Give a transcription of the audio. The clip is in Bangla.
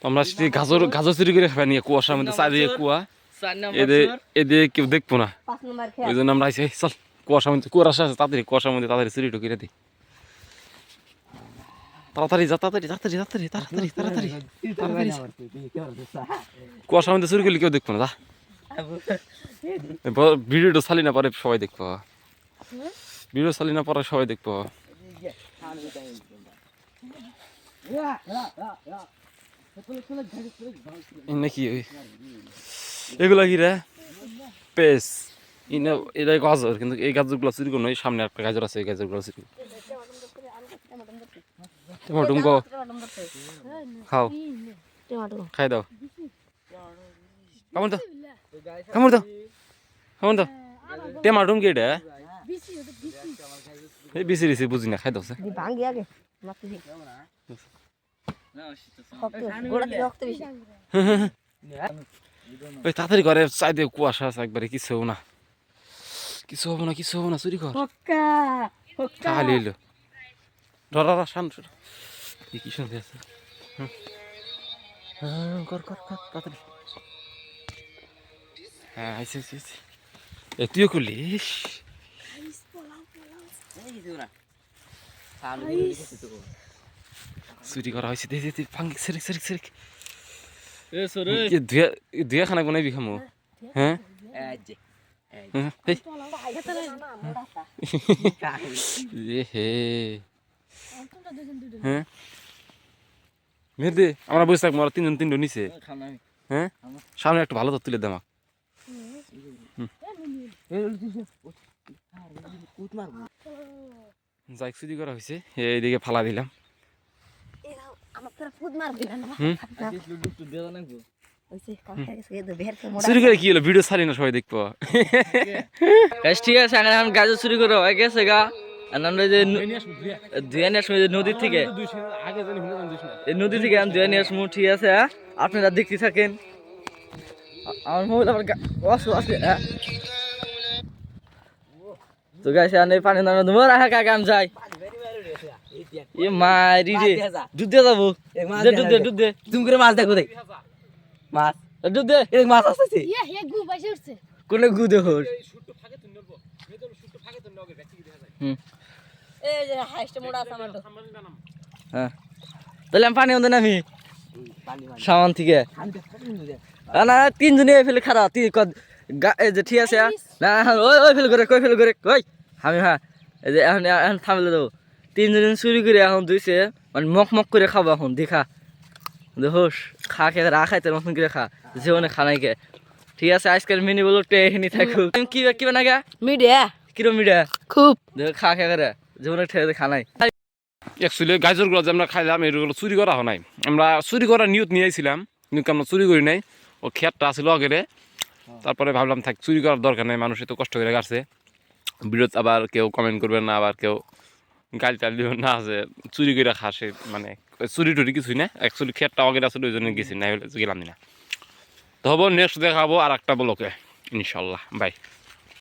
তো আমরা সেটি গাজর গাজর চুরি করে খাই নিয়ে কুয়াশার মধ্যে চারিদিকে কুয়া। চার এদে নম্বর এদে কেউ দেখব না? ওই জন্য আমরা আইসি চল কুয়াশার মধ্যে কুয়াশা আছে তাড়াতাড়ি কুয়াশার মধ্যে তাড়াতাড়ি চুরি ঢুকিয়ে দিই তাড়াতাড়ি যা তাড়াতাড়ি তাড়াতাড়ি তাড়াতাড়ি তাড়াতাড়ি তাড়াতাড়ি তাড়াতাড়ি। কুয়াশার মধ্যে চুরি করলে কেউ দেখব না যা। ভিডিওটা চালি না পরে সবাই দেখব। ভিডিও চালি না পরে সবাই দেখব। নাকি এগুলা কি রে? পেস। ইনা এটা গাজর, কিন্তু এই গাজরগুলো চুরি করো এই সামনে একটা গাজর আছে, এই গাজরগুলো চুরি। টমেটো গো খাও। খাই দাও। কামড় দাও। কামড় দাও। কামড় দাও। টেমাটুম কি এটা? এই বিসি বুঝি না, খাই দাও। আগে ওই তাড়াতাড়ি করে চাই দিয়ে কুয়াশা আছে একবারে কিছু হব না। কিছু হব না কিছু হব না চুরি কর। খালি এলো ধর শান কি শুনতে আছে? হ্যাঁ কর কর কর তাড়াতাড়ি। হ্যাঁ আইসে আইসে আইসে এ তুইও করলি চুরি করা হয়েছে দে দে দে ভাঙ্গি সেরিক সেরিক সেরিক এ সরে দুয়া দুয়া খানা বানাইবি খামো। হ্যাঁ হ্যাঁ, এই। এ হে। হ্যাঁ মেহেদি আমরা বসে থাকব আমরা তিনজন তিনজন নিচে হ্যাঁ সামনে একটা ভালো তো তুলে দেমা যাই চুরি করা হয়েছে এইদিকে ফালা দিলাম। করে কি হলো? ভিডিও ছাড়ি না সবাই দেখব। ঠিক আছে এখন গেছে গা। আমরা যে ধুয়ে নিয়ে আসব নদীর থেকে। এই নদী থেকে আমি ধুয়ে নিয়ে আসব ঠিক আছে হ্যাঁ? আপনারা দেখতে থাকেন। আমার মোবাইল আবার হ্যাঁ। তো গাছ পানি নামে কাকা আমি যাই। এ মারি রে। দুধ দিয়ে যাব। দুধ দে দুধ দে। তুমি করে মাছ দেখো দেখ। মাছ। দুধ দে। এই মাছ আসছে হে গু বাইসে উঠছে। কোনে গু দে হোর হুম। এই যে হাইস্ট মোড়া আছে আমার তো। হ্যাঁ। তাহলে আমি পানি অন্ধে নামি। সামান থেকে। না, না তিনজনে ফেলে খারাপ গা- এই যে ঠিক আছে হ্যাঁ? না এখন ওই ওই ফেল করে কই ফেল করে কই আমি হ্যাঁ। এই যে এখন এখন থামলে দেবো। তিনজনে চুরি করে এখন দুইছে মানে মক মক করে খাব এখন দেখা। দেখোস খা খেয়ে রা খাইতে মতন করে খা। জীবনে খানাইকে ঠিক আছে আজকাল মিনি বলো টেহিনি থাকুক। তুমি কি কি বানা গা? মিডিয়া। কিরম মিডা খুব। দেখো খা খেয়ে করে। জীবনে ঠেয়ে খানাই অ্যাকচুয়ালি গাজরগুলো যে আমরা খাইলাম এগুলো চুরি করা হয় নাই। আমরা চুরি করার নিয়ত নিয়ে আইছিলাম কিন্তু আমরা চুরি করি নাই। ও খেতটা আছিল আগেরে। তারপরে ভাবলাম থাক চুরি করার দরকার নাই মানুষ তো কষ্ট করে গাছে বিরোধ আবার কেউ কমেন্ট করবেন না আবার কেউ গালি টালি দিব না আছে চুরি করে খাসে মানে চুরি টুরি কিছুই না। অ্যাকচুয়ালি খেতটা আগের আসলে ওই জন্য গেছি, না গেলাম না। তো হব নেক্সট দেখাবো আর একটা ব্লকে ইনশাল্লাহ বাই